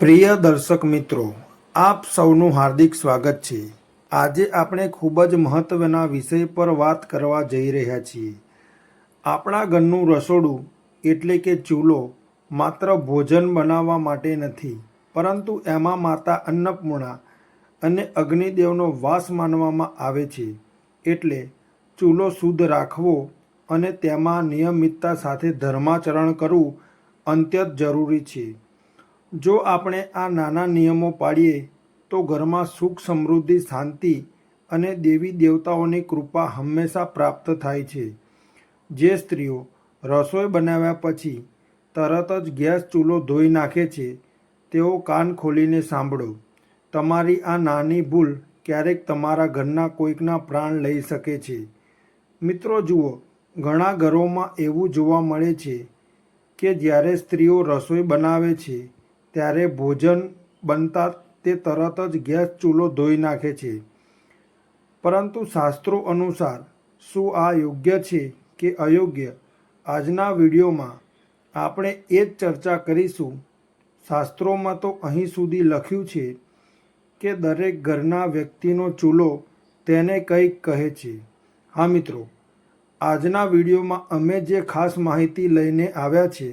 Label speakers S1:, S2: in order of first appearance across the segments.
S1: પ્રિય દર્શક મિત્રો, આપ સૌનું હાર્દિક સ્વાગત છે. આજે આપણે ખૂબ જ મહત્વના વિષય પર વાત કરવા જઈ રહ્યા છીએ. આપણા ઘરનું રસોડું એટલે કે ચૂલો માત્ર ભોજન બનાવવા માટે નથી, પરંતુ એમાં માતા અન્નપૂર્ણા અને અગ્નિદેવનો વાસ માનવામાં આવે છે. એટલે ચૂલો શુદ્ધ રાખવો અને તેમાં નિયમિતતા સાથે ધર્માચરણ કરવું અત્યંત જરૂરી છે. જો આપણે આ નાના નિયમો પાડીએ, તો ઘરમાં સુખ, સમૃદ્ધિ, શાંતિ અને દેવી દેવતાઓની કૃપા હંમેશા પ્રાપ્ત થાય છે. જે સ્ત્રીઓ રસોઈ બનાવ્યા પછી તરત જ ગેસ ચૂલો ધોઈ નાખે છે, તેઓ કાન ખોલીને સાંભળો. તમારી આ નાની ભૂલ ક્યારેક તમારા ઘરના કોઈકના પ્રાણ લઈ શકે છે. મિત્રો જુઓ, ઘણા ઘરોમાં એવું જોવા મળે છે કે જ્યારે સ્ત્રીઓ રસોઈ બનાવે છે ત્યારે ભોજન બનતા તે તરત જ ગેસ ચૂલો ધોઈ નાખે છે. પરંતુ શાસ્ત્રો અનુસાર શું આ યોગ્ય છે કે અયોગ્ય? આજના વિડીયોમાં આપણે એ જ ચર્ચા કરીશું. શાસ્ત્રોમાં તો અહીં સુધી લખ્યું છે કે દરેક ઘરના વ્યક્તિનો ચૂલો તેને કંઈક કહે છે. હા મિત્રો, આજના વિડીયોમાં અમે જે ખાસ માહિતી લઈને આવ્યા છે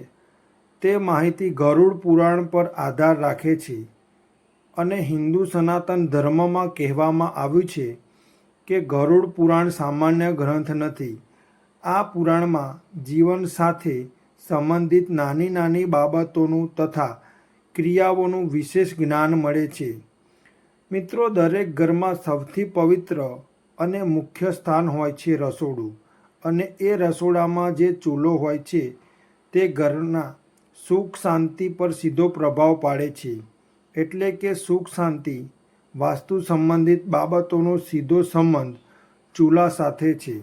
S1: તે માહિતી ગરુડ પુરાણ પર આધાર રાખે છે અને હિન્દુ સનાતન ધર્મમાં કહેવામાં આવ્યું છે કે ગરુડ પુરાણ સામાન્ય ગ્રંથ નથી. આ પુરાણમાં જીવન સાથે સંબંધિત નાની નાની બાબતોનું તથા ક્રિયાઓનું વિશેષ જ્ઞાન મળે છે. મિત્રો, દરેક ઘરમાં સૌથી પવિત્ર અને મુખ્ય સ્થાન હોય છે રસોડું અને એ રસોડામાં જે ચૂલો હોય છે તે ઘરના સુખ શાંતિ પર સીધો પ્રભાવ પાડે છે. એટલે કે સુખ શાંતિ વાસ્તુ સંબંધિત બાબતોનો સીધો સંબંધ ચૂલા સાથે છે.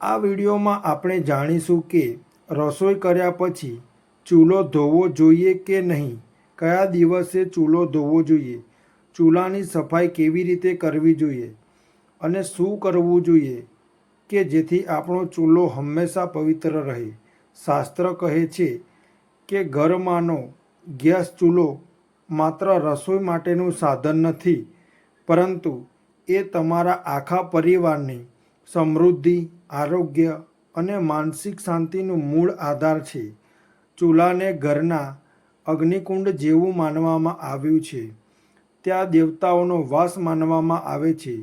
S1: આ વિડીયોમાં આપણે જાણીશું કે રસોઈ કર્યા પછી ચૂલો ધોવો જોઈએ કે નહીં? કયા દિવસે ચૂલો ધોવો જોઈએ? ચૂલાની સફાઈ કેવી રીતે કરવી જોઈએ? અને શું કરવું જોઈએ? કે જેથી આપણો ચૂલો હંમેશા પવિત્ર રહે. શાસ્ત્ર કહે છે કે ઘરમાંનો ગેસ ચૂલો માત્ર રસોઈ માટેનું સાધન નથી, પરંતુ એ તમારા આખા પરિવારની સમૃદ્ધિ, આરોગ્ય અને માનસિક શાંતિનું મૂળ આધાર છે. ચૂલાને ઘરના અગ્નિકુંડ જેવું માનવામાં આવ્યું છે. ત્યાં દેવતાઓનો વાસ માનવામાં આવે છે.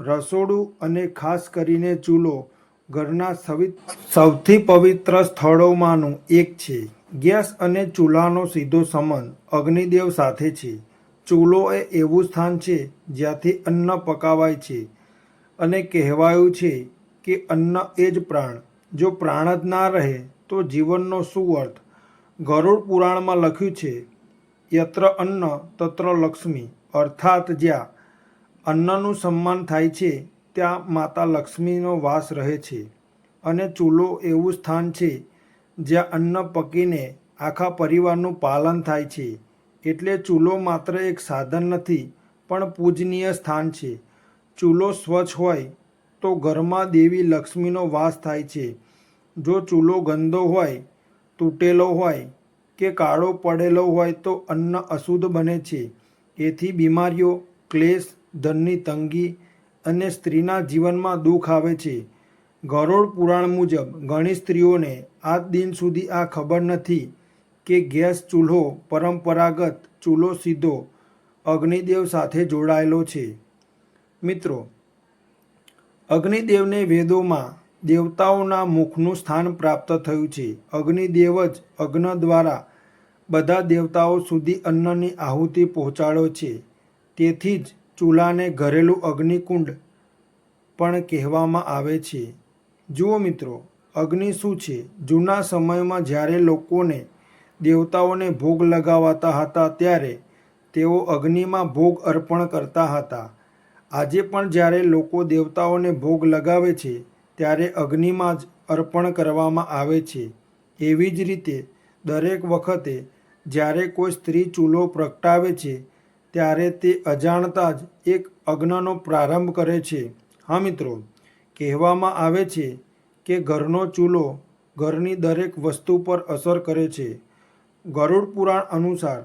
S1: રસોડું અને ખાસ કરીને ચૂલો ઘરના સૌથી પવિત્ર સ્થળોમાંનું એક છે. ગેસ અને ચૂલાનો સીધો સંબંધ અગ્નિદેવ સાથે છે. ચૂલો એ એવું સ્થાન છે જ્યાંથી અન્ન પકાવાય છે અને કહેવાયું છે કે અન્ન એ જ પ્રાણ. જો પ્રાણ જ ના રહે તો જીવનનો શું અર્થ? ગરુડ પુરાણમાં લખ્યું છે, યત્ર અન્ન તત્ર લક્ષ્મી. અર્થાત જ્યાં અન્નનું સન્માન થાય છે ત્યાં માતા લક્ષ્મીનો વાસ રહે છે અને ચૂલો એવું સ્થાન છે જ્યાં અન્ન પકીને આખા પરિવારનું પાલન થાય છે. એટલે ચૂલો માત્ર એક સાધન નથી, પણ પૂજનીય સ્થાન છે. ચૂલો સ્વચ્છ હોય તો ઘરમાં દેવી લક્ષ્મીનો વાસ થાય છે. જો ચૂલો ગંદો હોય, તૂટેલો હોય કે કાળો પડેલો હોય તો અન્ન અશુદ્ધ બને છે. એથી બીમારીઓ, ક્લેશ, ધનની તંગી અને સ્ત્રીના જીવનમાં દુઃખ આવે છે. ગરોળ પુરાણ મુજબ, ઘણી સ્ત્રીઓને આજ દિન સુધી આ ખબર નથી કે ગેસ ચૂલ્હો, પરંપરાગત ચૂલો સીધો અગ્નિદેવ સાથે જોડાયેલો છે. મિત્રો, અગ્નિદેવને વેદોમાં દેવતાઓના મુખનું સ્થાન પ્રાપ્ત થયું છે. અગ્નિદેવ જ અગ્ન દ્વારા બધા દેવતાઓ સુધી અન્નની આહુતિ પહોંચાડ્યો છે. તેથી જ ચૂલાને ઘરેલું અગ્નિકુંડ પણ કહેવામાં આવે છે. જુઓ મિત્રો, અગ્નિ શું છે? જૂના સમયમાં જ્યારે લોકોને દેવતાઓને ભોગ લગાવાતા હતા ત્યારે તેઓ અગ્નિમાં ભોગ અર્પણ કરતા હતા. આજે પણ જ્યારે લોકો દેવતાઓને ભોગ લગાવે છે, ત્યારે અગ્નિમાં જ અર્પણ કરવામાં આવે છે. એવી જ રીતે દરેક વખતે જ્યારે કોઈ સ્ત્રી ચૂલો પ્રગટાવે છે ત્યારે તે અજાણતા જ એક અગ્નનો પ્રારંભ કરે છે. હા, મિત્રો, કહેવામાં આવે છે કે ઘરનો ચૂલો ઘરની દરેક વસ્તુ પર અસર કરે છે. ગરુડ પુરાણ અનુસાર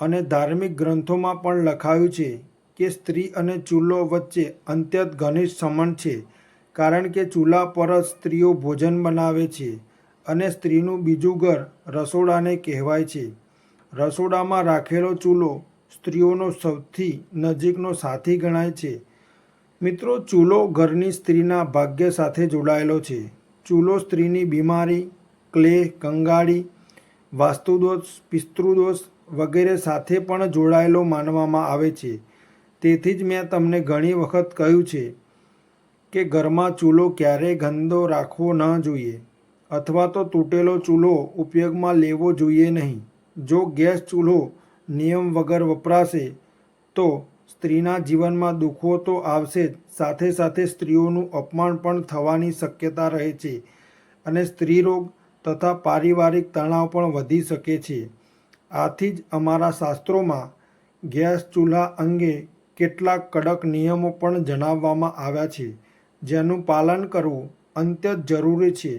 S1: અને ધાર્મિક ગ્રંથોમાં પણ લખાયું છે કે સ્ત્રી અને ચૂલો વચ્ચે અત્યંત ઘનિષ્ઠ સંબંધ છે, કારણ કે ચૂલા પર જ સ્ત્રીઓ ભોજન બનાવે છે અને સ્ત્રીનું બીજું ઘર રસોડાને કહેવાય છે. રસોડામાં રાખેલો ચૂલો સ્ત્રીઓનો સૌથી નજીકનો સાથી ગણાય છે. મિત્રો, ચૂલો ઘરની સ્ત્રીના ભાગ્ય સાથે જોડાયેલો છે. ચૂલો સ્ત્રીની બીમારી, ક્લેહ, કંગાળી, વાસ્તુદોષ, પિતૃદોષ વગેરે સાથે પણ જોડાયેલો માનવામાં આવે છે. તેથી જ મેં તમને ઘણી વખત કહ્યું છે કે ઘરમાં ચૂલો ક્યારેય ગંદો રાખવો ન જોઈએ અથવા તો તૂટેલો ચૂલો ઉપયોગમાં લેવો જોઈએ નહીં. જો ગેસ ચૂલો નિયમ વગર વપરાશે તો સ્ત્રીના જીવનમાં દુઃખો તો આવશે જ. સાથે સાથે સ્ત્રીઓનું અપમાન પણ થવાની શક્યતા રહે છે અને સ્ત્રી રોગ તથા પારિવારિક તણાવ પણ વધી શકે છે. આથી જ અમારા શાસ્ત્રોમાં ગેસ ચૂલા અંગે કેટલાક કડક નિયમો પણ જણાવવામાં આવ્યા છે, જેનું પાલન કરવું અત્યંત જરૂરી છે.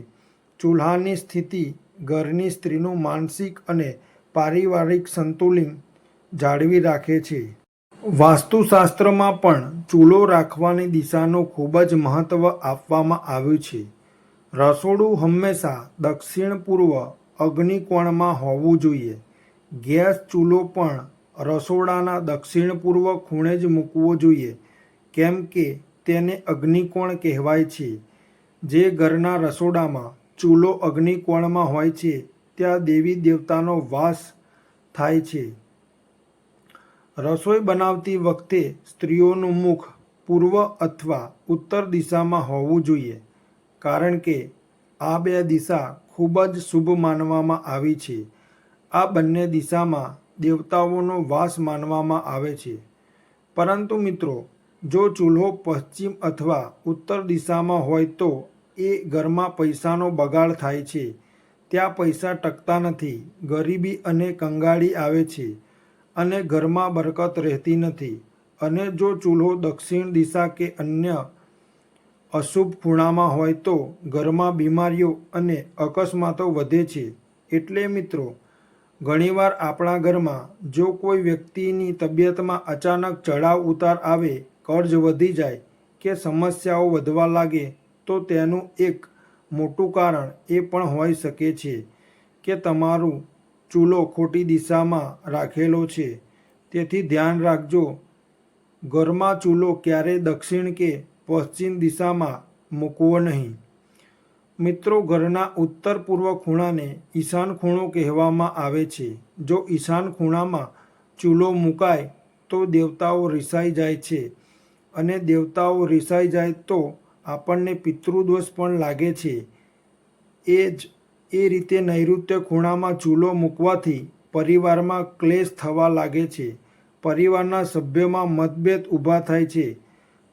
S1: ચૂલ્હાની સ્થિતિ ઘરની સ્ત્રીનું માનસિક અને પારિવારિક સંતુલન જાળવી રાખે છે. વાસ્તુશાસ્ત્રમાં પણ ચૂલો રાખવાની દિશાનું ખૂબ જ મહત્ત્વ આપવામાં આવ્યું છે. રસોડું હંમેશા દક્ષિણ પૂર્વ અગ્નિકોણમાં હોવું જોઈએ. ગેસ ચૂલો પણ રસોડાના દક્ષિણ પૂર્વ ખૂણે જ મૂકવો જોઈએ, કેમ કે તેને અગ્નિકોણ કહેવાય છે. જે ઘરના રસોડામાં ચૂલો અગ્નિકોણમાં હોય છે ત્યાં દેવી દેવતાનો વાસ થાય છે. રસોઈ બનાવતી વખતે સ્ત્રીઓનું મુખ પૂર્વ અથવા ઉત્તર દિશામાં હોવું જોઈએ, કારણ કે આ બે દિશા ખૂબ જ શુભ માનવામાં આવી છે. આ બંને દિશામાં દેવતાઓનો વાસ માનવામાં આવે છે. પરંતુ મિત્રો, જો ચૂલ્હો પશ્ચિમ અથવા ઉત્તર દિશામાં હોય તો એ ઘરમાં પૈસાનો બગાડ થાય છે. ત્યાં પૈસા ટકતા નથી. ગરીબી અને કંગાળી આવે છે અને ઘરમાં બરકત રહેતી નથી. અને જો ચૂલ્હો દક્ષિણ દિશા કે અન્ય અશુભ ખૂણામાં હોય તો ઘરમાં બીમારીઓ અને અકસ્માતો વધે છે. એટલે મિત્રો, ઘણીવાર આપણા ઘરમાં જો કોઈ વ્યક્તિની તબિયતમાં અચાનક ચઢાવ ઉતાર આવે, કર્જ વધી જાય કે સમસ્યાઓ વધવા લાગે, તો તેનું એક મોટું કારણ એ પણ હોઈ શકે છે કે તમારું ચૂલો ખોટી દિશામાં રાખેલો છે. તેથી ધ્યાન રાખજો, ઘરમાં ચૂલો ક્યારેય દક્ષિણ કે પશ્ચિમ દિશામાં મૂકવો નહીં. મિત્રો, ઘરના ઉત્તર પૂર્વ ખૂણાને ઈશાન ખૂણો કહેવામાં આવે છે. જો ઈશાન ખૂણામાં ચૂલો મુકાય તો દેવતાઓ રિસાઈ જાય છે અને દેવતાઓ રિસાઈ જાય તો આપણને પિતૃદોષ પણ લાગે છે. એ જ, એ રીતે નૈઋત્ય ખૂણામાં ચૂલો મૂકવાથી પરિવારમાં ક્લેશ થવા લાગે છે. પરિવારના સભ્યોમાં મતભેદ ઊભા થાય છે.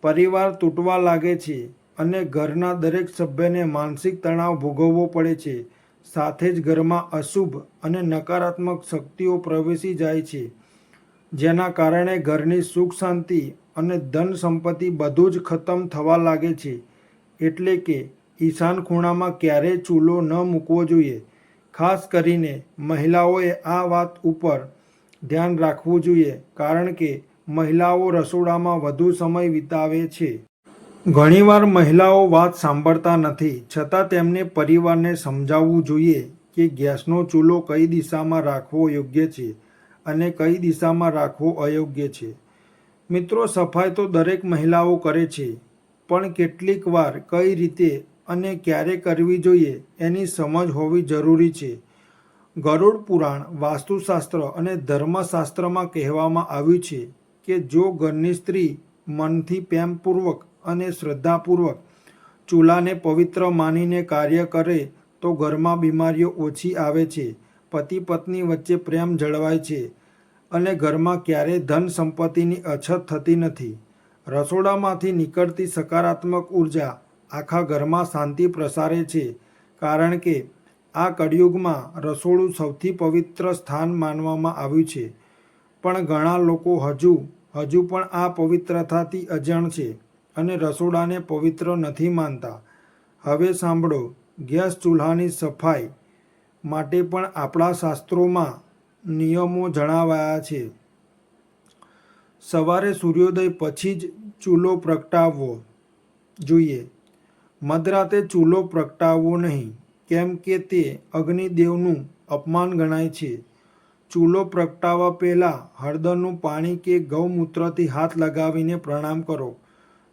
S1: પરિવાર તૂટવા લાગે છે અને ઘરના દરેક સભ્યને માનસિક તણાવ ભોગવવો પડે છે. સાથે જ ઘરમાં અશુભ અને નકારાત્મક શક્તિઓ પ્રવેશી જાય છે. જેના કારણે ઘરની સુખ શાંતિ અને ધન સંપત્તિ બધું જ ખતમ થવા લાગે છે. એટલે કે ઈશાન ખૂણામાં ક્યારેય ચૂલો ન મૂકવો જોઈએ. ખાસ કરીને મહિલાઓએ આ વાત ઉપર ધ્યાન રાખવું જોઈએ, કારણ કે મહિલાઓ રસોડામાં વધુ સમય વિતાવે છે. ઘણીવાર મહિલાઓ વાત સાંભળતા નથી, છતાં તેમને પરિવારને સમજાવવું જોઈએ કે ગેસનો ચૂલો કઈ દિશામાં રાખવો યોગ્ય છે અને કઈ દિશામાં રાખવો અયોગ્ય છે. મિત્રો, સફાઈ તો દરેક મહિલાઓ કરે છે, પણ કેટલીક વાર કઈ રીતે અને ક્યારે કરવી જોઈએ એની સમજ હોવી જરૂરી છે. ગરુડ પુરાણ વાસ્તુશાસ્ત્ર અને ધર્મશાસ્ત્રમાં કહેવામાં આવ્યું છે કે જો ઘરની સ્ત્રી મનથી પ્રેમપૂર્વક અને શ્રદ્ધાપૂર્વક ચૂલાને પવિત્ર માનીને કાર્ય કરે, તો ઘરમાં બીમારીઓ ઓછી આવે છે. પતિ પત્ની વચ્ચે પ્રેમ જળવાય છે. અને ઘરમાં ક્યારેય ધન સંપત્તિની અછત થતી નથી. રસોડામાંથી નીકળતી સકારાત્મક ઊર્જા આખા ઘરમાં શાંતિ પ્રસારે છે, કારણ કે આ કળિયુગમાં રસોડું સૌથી પવિત્ર સ્થાન માનવામાં આવ્યું છે. પણ ઘણા લોકો હજુ હજુ પણ આ પવિત્રતાથી અજાણ છે અને રસોડાને પવિત્ર નથી માનતા. હવે સાંભળો, ગેસ ચૂલ્હાની સફાઈ માટે પણ આપણા શાસ્ત્રોમાં નિયમો જણાવાયા છે. સવારે સૂર્યોદય પછી જ ચૂલો પ્રગટાવવો જોઈએ. મધરાતે ચૂલો પ્રગટાવવો નહીં, કેમ કે તે અગ્નિદેવનું અપમાન ગણાય છે. ચૂલો પ્રગટાવવા પહેલાં હળદરનું પાણી કે ગૌમૂત્રથી હાથ લગાવીને પ્રણામ કરો.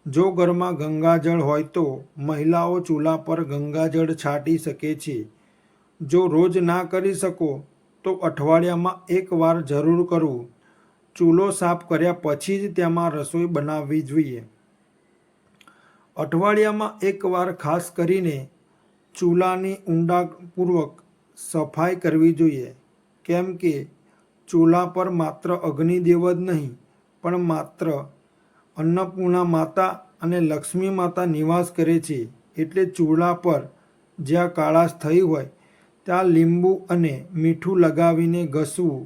S1: જો ઘરમાં ગંગાજળ હોય તો મહિલાઓ ચૂલા પર ગંગાજળ છાંટી શકે છે. જો રોજ ના કરી શકો તો અઠવાડિયામાં એકવાર જરૂર કરવું. ચૂલો સાફ કર્યા પછી જ તેમાં રસોઈ બનાવવી જોઈએ. અઠવાડિયામાં એકવાર ખાસ કરીને ચૂલાની ઊંડાપૂર્વક સફાઈ કરવી જોઈએ. કેમ કે ચૂલા પર માત્ર અગ્નિદેવ જ નહીં, પણ માત્ર અન્નપૂર્ણા માતા અને લક્ષ્મી માતા નિવાસ કરે છે. એટલે ચૂલા પર જ્યાં કાળાશ થઈ હોય ત્યાં લીંબુ અને મીઠું લગાવીને ઘસવું.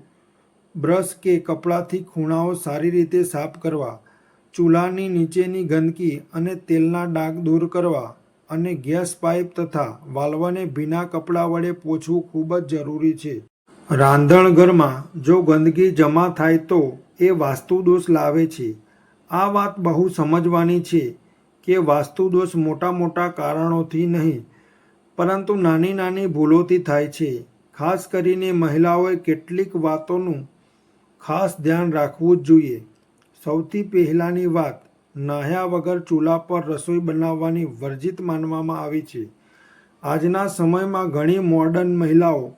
S1: બ્રશ કે કપડાથી ખૂણાઓ સારી રીતે સાફ કરવા. ચૂલાની નીચેની ગંદકી અને તેલના ડાઘ દૂર કરવા અને ગેસ પાઇપ તથા વાલ્વને ભીના કપડાં વડે પોછવું ખૂબ જ જરૂરી છે. રાંધણઘરમાં જો ગંદકી જમા થાય તો એ વાસ્તુદોષ લાવે છે. આ વાત બહુ સમજવાની છે કે વાસ્તુદોષ મોટા મોટા કારણોથી નહીં પરંતુ નાની નાની ભૂલોથી થાય છે. ખાસ કરીને મહિલાઓએ કેટલીક વાતોનું ખાસ ધ્યાન રાખવું જ જોઈએ. સૌથી પહેલાંની વાત, નાહ્યા વગર ચૂલા પર રસોઈ બનાવવાની વર્જિત માનવામાં આવી છે. આજના સમયમાં ઘણી મોડર્ન મહિલાઓ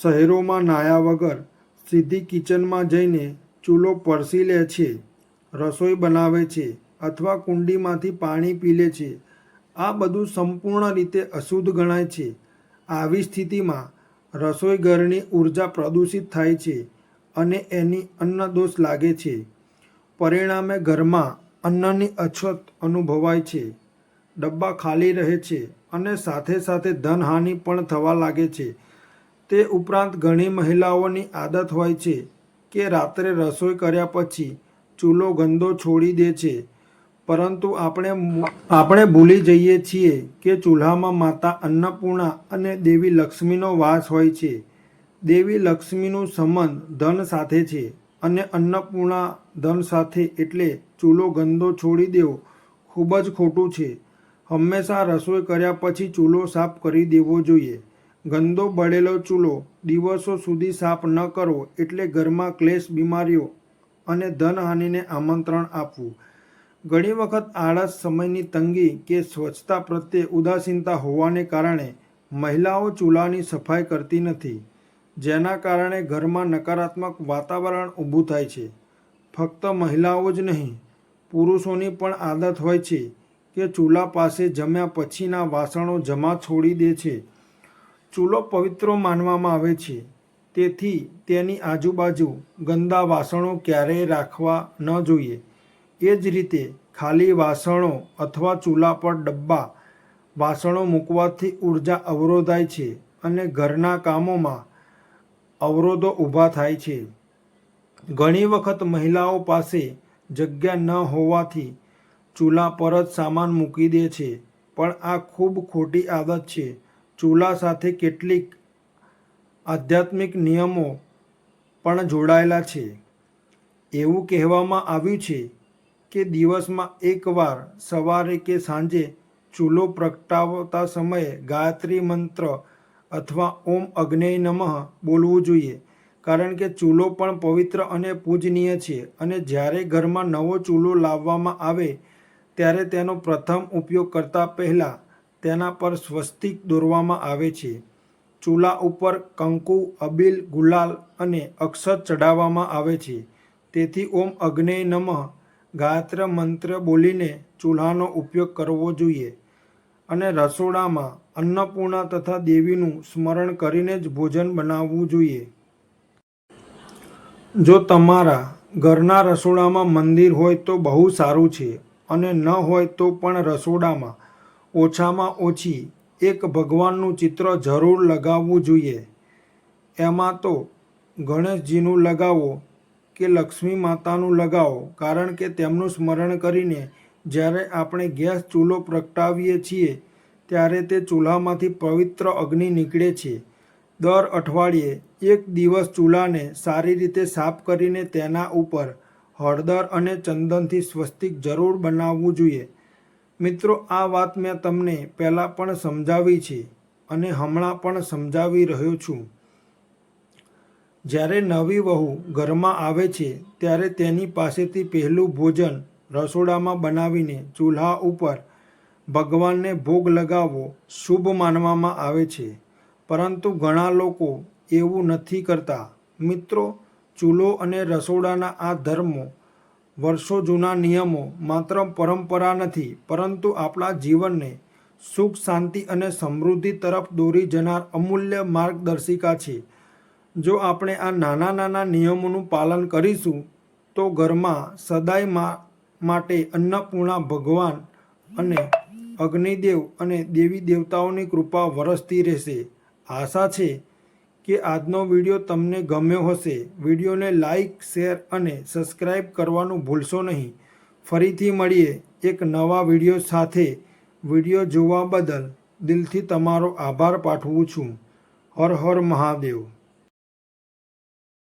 S1: શહેરોમાં નાહ્યા વગર સીધી કિચનમાં જઈને ચૂલો પરસી લે છે, રસોઈ બનાવે છે અથવા કુંડીમાંથી પાણી પી લે છે. આ બધું સંપૂર્ણ રીતે અશુદ્ધ ગણાય છે. આવી સ્થિતિમાં રસોઈ ઘરની ઊર્જા પ્રદૂષિત થાય છે અને એની અન્નદોષ લાગે છે. પરિણામે ઘરમાં અન્નની અછત અનુભવાય છે. ડબ્બા ખાલી રહે છે અને સાથે સાથે ધનહાનિ પણ થવા લાગે છે. તે ઉપરાંત ઘણી મહિલાઓની આદત હોય છે કે રાત્રે રસોઈ કર્યા પછી ચૂલો ગંદો છોડી દે છે. પરંતુ આપણે આપણે ભૂલી જઈએ છીએ કે ચૂલ્હામાં માતા અન્નપૂર્ણા અને દેવી લક્ષ્મીનો વાસ હોય છે. દેવી લક્ષ્મીનું સંબંધ ધન સાથે છે અને અન્નપૂર્ણા ધન સાથે એટલે ચૂલો ગંદો છોડી દેવો ખૂબ જ ખોટું છે. હંમેશા રસોઈ કર્યા પછી ચૂલો સાફ કરી દેવો જોઈએ. ગંદો બળેલો ચૂલો દિવસો સુધી સાફ ન કરવો એટલે ઘરમાં ક્લેશ બીમારીઓ અને ધનહાનિને આમંત્રણ આપવું. ઘણી વખત આળસ સમયની તંગી કે સ્વચ્છતા પ્રત્યે ઉદાસીનતા હોવાને કારણે મહિલાઓ ચૂલાની સફાઈ કરતી નથી, જેના કારણે ઘરમાં નકારાત્મક વાતાવરણ ઊભું થાય છે. ફક્ત મહિલાઓ જ નહીં, પુરુષોની પણ આદત હોય છે કે ચૂલા પાસે જમ્યા પછીના વાસણો જમા છોડી દે છે. ચૂલો પવિત્ર માનવામાં આવે છે, તેથી તેની આજુબાજુ ગંદા વાસણો ક્યારેય રાખવા ન જોઈએ. એ જ રીતે ખાલી વાસણો અથવા ચૂલા પર ડબ્બા વાસણો મૂકવાથી ઊર્જા અવરોધાય છે અને ઘરના કામોમાં અવરોધો ઊભા થાય છે. ઘણી વખત મહિલાઓ પાસે જગ્યા ન હોવાથી ચૂલા પર જ સામાન મૂકી દે છે, પણ આ ખૂબ ખોટી આદત છે. ચૂલા સાથે કેટલીક આધ્યાત્મિક નિયમો પણ જોડાયેલા છે. એવું કહેવામાં આવ્યું છે કે દિવસમાં એકવાર સવારે કે સાંજે ચૂલો પ્રગટાવતા સમયે ગાયત્રી મંત્ર અથવા ઓમ અગ્નેય નમઃ બોલવું જોઈએ. કારણ કે ચૂલો પણ પવિત્ર અને પૂજનીય છે અને જ્યારે ઘરમાં નવો ચૂલો લાવવામાં આવે ત્યારે તેનો પ્રથમ ઉપયોગ કરતાં પહેલાં તેના પર સ્વસ્તિક દોરવામાં આવે છે. ચૂલા ઉપર કંકુ, અબીલ, ગુલાલ અને અક્ષત ચઢાવવામાં આવે છે. તેથી ઓમ અગ્નેય નમઃ ગાયત્ર મંત્ર બોલીને ચૂલાનો ઉપયોગ કરવો જોઈએ અને રસોડામાં અન્નપૂર્ણા તથા દેવીનું સ્મરણ કરીને જ ભોજન બનાવવું જોઈએ. જો તમારા ઘરના રસોડામાં મંદિર હોય તો બહુ સારું છે અને ન હોય તો પણ રસોડામાં ઓછામાં ઓછી એક ભગવાનનું ચિત્ર જરૂર લગાવવું જોઈએ. એમાં તો ગણેશજીનું લગાવો કે લક્ષ્મી માતાનું લગાવો, કારણ કે તેમનું સ્મરણ કરીને જ્યારે આપણે ગેસ ચૂલો પ્રગટાવીએ છીએ, ત્યારે તે ચૂલામાંથી પવિત્ર અગ્નિ નીકળે છે. દર અઠવાડિયે એક દિવસ ચૂલાને સારી રીતે સાફ કરીને તેના ઉપર હળદર અને ચંદનથી સ્વસ્તિક જરૂર બનાવવું જોઈએ. મિત્રો, આ વાત મેં તમને પહેલાં પણ સમજાવી છે અને હમણાં પણ સમજાવી રહ્યો છું. જ્યારે નવી વહુ ઘરમાં આવે છે, ત્યારે તેની પાસેથી પહેલું ભોજન રસોડામાં બનાવીને ચૂલ્હા ઉપર ભગવાનને ભોગ લગાવવો શુભ માનવામાં આવે છે. પરંતુ ઘણા લોકો એવું નથી કરતા. મિત્રો, ચૂલો અને રસોડાના આ ધર્મો વર્ષો જૂના નિયમો માત્ર પરંપરા નથી, પરંતુ આપણા જીવનને સુખ, શાંતિ અને સમૃદ્ધિ તરફ દોરી જનાર અમૂલ્ય માર્ગદર્શિકા છે. જો આપણે આ નાના નાના નિયમોનું પાલન કરીશું, તો ઘરમાં સદાય માટે અન્નપૂર્ણા ભગવાન અને અગ્નિદેવ અને દેવી દેવતાઓની કૃપા વરસતી રહેશે. આશા છે કે આજનો વીડિયો તમને ગમ્યો હશે. વિડીયોને લાઈક, શેર અને સબસ્ક્રાઈબ કરવાનું ભૂલશો નહીં. ફરીથી મળીએ એક નવા વીડિયો સાથે. વીડિયો જોવા બદલ દિલથી તમારો આભાર પાઠવું છું. હર હર મહાદેવ.